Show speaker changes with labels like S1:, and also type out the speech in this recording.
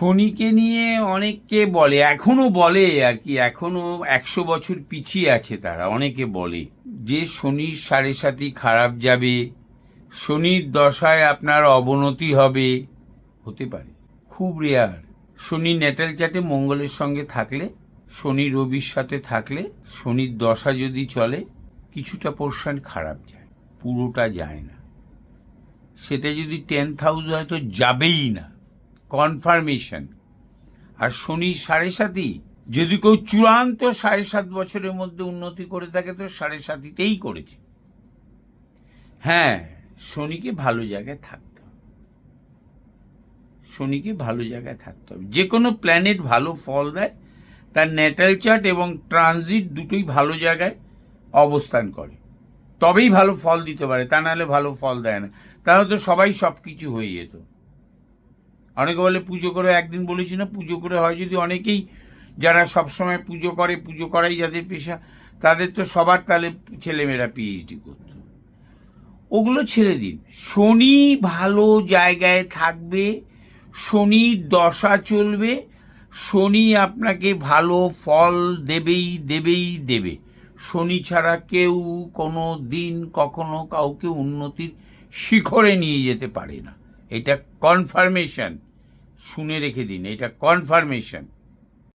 S1: শনিকে নিয়ে অনেককে বলে, এখনও বলে আর কি, এখনও একশো বছর পিছিয়ে আছে তারা, অনেকে বলে। যে শনির সাড়ে সাথী খারাপ যাবে, শনির দশায় আপনার অবনতি হবে, হতে পারে, খুব রেয়ার শনি নেটাল চাটে মঙ্গলের সঙ্গে থাকলে, শনি রবির সাথে থাকলে, শনির দশা যদি চলে, কিছুটা পোর্শন খারাপ যায়, পুরোটা যায় না। সেটা যদি টেন থাউজেন্ড হয় তো যাবেই না। কনফার্মেশন। আর শনি সাড়ে সাতই, যদি কেউ চূড়ান্ত সাড়ে সাত বছরের মধ্যে উন্নতি করে থাকে, তো সাড়ে সাতিতেই করেছে। হ্যাঁ শনিকে ভালো জায়গায় থাকতে হবে। শনিকে ভালো জায়গায় থাকতে হবে। যে কোনো প্ল্যানেট ভালো ফল দেয়, তার ন্যাটাল চার্ট এবং ট্রানজিট দুটোই ভালো জায়গায় অবস্থান করে। তবেই ভালো ফল দিতে পারে, তা নাহলে ভালো ফল দেয় না। তাহলে তো সবাই সব কিছু হয়ে যেত। অনেকে বলে পুজো করে একদিন বলেছি না, পুজো করে হয় যদি অনেকেই যারা সবসময় পুজো করে, পুজো করাই যাদের পেশা, তাদের তো সবার তাহলে ছেলেমেয়েরা পিএইচডি করতো। ওগুলো ছেড়ে দিন। শনি ভালো জায়গায় থাকবে শনি দশা চলবে, শনি আপনাকে ভালো ফল দেবেই দেবেই, দেবে। শনি ছাড়া কেউ কোনো দিন কখনো কাউকে উন্নতির শিখরে নিয়ে যেতে পারে না। এটা কনফার্মেশন শুনে রেখে দিন এটা কনফার্মেশন